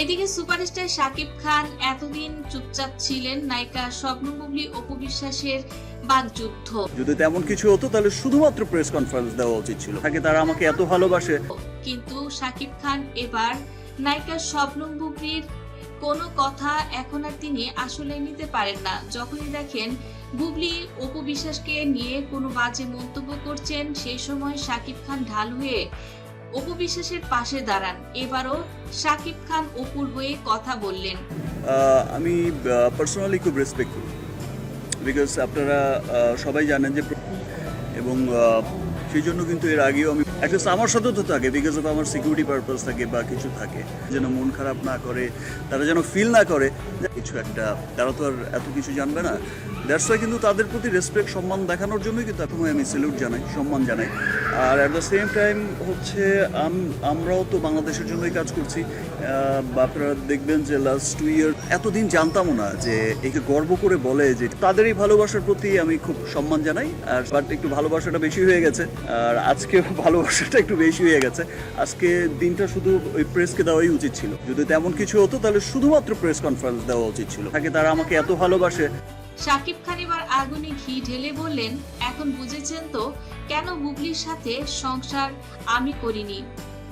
এদিকে সুপারস্টার শাকিব খান এতদিন চুপচাপ ছিলেন নায়িকা স্বপ্ন বুবলি অপু বিশ্বাসের বাগযুদ্ধ। যদি তেমন কিছু হতো তাহলে শুধুমাত্র প্রেস কনফারেন্স দেওয়া উচিত ছিল। তাকে তারা আমাকে এত ভালোবাসে। কিন্তু শাকিব খান এবার নায়িকা স্বপ্নম বুবলির কোনো কথা এখন আর তিনি আসলে নিতে পারেন না। যখনই দেখেন বুবলি অপু বিশ্বাসকে নিয়ে কোনো বাজে মন্তব্য করছেন সেই সময় শাকিব খান ঢাল হয়ে অপু বিশ্বাসের পাশে দাঁড়ান। এবারও শাকিব খান অপুর হয়ে কথা বললেন। আমি পার্সোনালি খুব রেসপেক্ট করি। বিকজ আপনারা সবাই জানেন যে এবং সেই জন্য কিন্তু এর আগেও আমি অ্যাটলিস্ট আমার সাথেও তো থাকে বিকজ অফ আমার সিকিউরিটি পারপাস থাকে বা কিছু থাকে। যেন মন খারাপ না করে, তারা যেন ফিল না করে। কিছু একটা, তারা তো আর এত কিছু জানবে না। দ্যাটস ওয়াই কিন্তু তাদের প্রতি রেসপেক্ট সম্মান দেখানোর জন্যই কিন্তু প্রথমে আমি স্যালুট জানাই, সম্মান জানাই। আর অ্যাট দ্য সেম টাইম হচ্ছে, আম- আমরাও তো বাংলাদেশের জন্যই কাজ করছি। আপনারা দেখবেন যে লাস্ট টু ইয়ার এতদিন জানতামও না যে একে গর্ব করে বলে যে তাদের এই ভালোবাসার প্রতি আমি খুব সম্মান জানাই। আর বাট একটু ভালোবাসাটা বেশি হয়ে গেছে। আর আজকে ভালোবাসাটা একটু বেশি হয়ে গেছে। আজকে দিনটা শুধু ওই প্রেসকে দেওয়াই উচিত ছিল। যদি তেমন কিছু হতো, তাহলে শুধুমাত্র প্রেস কনফারেন্স দেওয়া উচিত ছিল। তাকে তারা আমাকে এত ভালোবাসে। শাকিব খান এবার আগুনে ঘি ঢেলে বললেন, এখন বুঝেছেন তো কেন বুবলির সাথে সংসার আমি করিনি?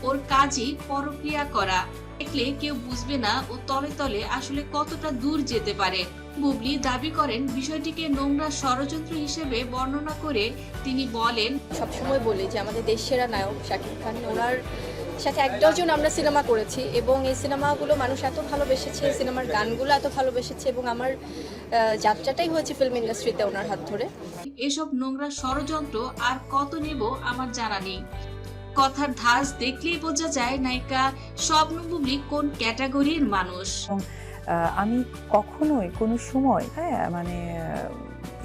ওর কাজই পরক্রিয়া করা। দেখলে কেউ বুঝবে না ও তলে তলে আসলে কতটা দূর যেতে পারে। বুবলি দাবি করেন বিষয়টিকে নোংরা ষড়যন্ত্র হিসেবে বর্ণনা করে তিনি বলেন সবসময় বলি যে আমাদের দেশ সেরা নায়ক শাকিব খান। ওনার সাথে এক ডজন আমরা সিনেমা করেছি এবং এই সিনেমাগুলো মানুষ এত ভালোবেসেছে সিনেমার গানগুলো এত ভালোবেসেছে এবং আমার যাত্রাটাই হয়েছে ফিল্ম ইন্ডাস্ট্রিতে ওনার হাত ধরে। এসব নোংরা ষড়যন্ত্র আর কত নেব আমার জানা নেই। কথার ধাঁচ দেখলেই বোঝা যায় নায়িকা স্বপ্ন বুবলি কোন ক্যাটাগরির মানুষ। আমি কখনোই কোনো সময় হ্যাঁ মানে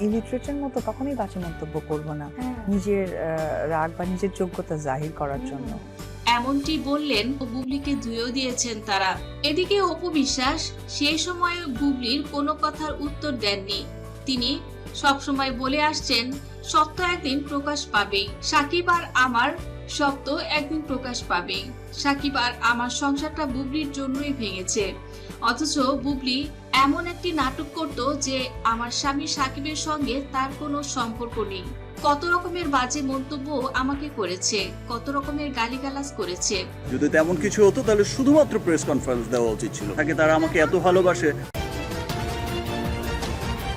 ইলিটারেটের মতো কখনোই বাজে মন্তব্য করব না। নিজের আহ, রাগ বা নিজের যোগ্যতা জাহির করার জন্য। এমনটি বললেন ও বুবলিকে ধুয়েও দিয়েছেন তারা। এদিকে অপু বিশ্বাস সেই সময় বুবলির কোনো কথার উত্তর দেননি। তিনি সবসময় বলে আসছেন সত্য একদিন প্রকাশ পাবে। সাকিব আর আমার সত্য একদিন প্রকাশ পাবে। সাকিব আর আমার সংসারটা বুবলির জন্যই ভেঙেছে। অথচ বুবলি এমন একটি নাটক করত যে আমার স্বামী সাকিবের সঙ্গে তার কোনো সম্পর্ক নেই। কত রকমের বাজে মন্তব্য আমাকে করেছে, কত রকমের গালিগালাজ করেছে। যদি তেমন কিছু হতো, তাহলে শুধুমাত্র প্রেস কনফারেন্স দেওয়া উচিত ছিল। তাকে তারা আমাকে এত ভালোবাসে।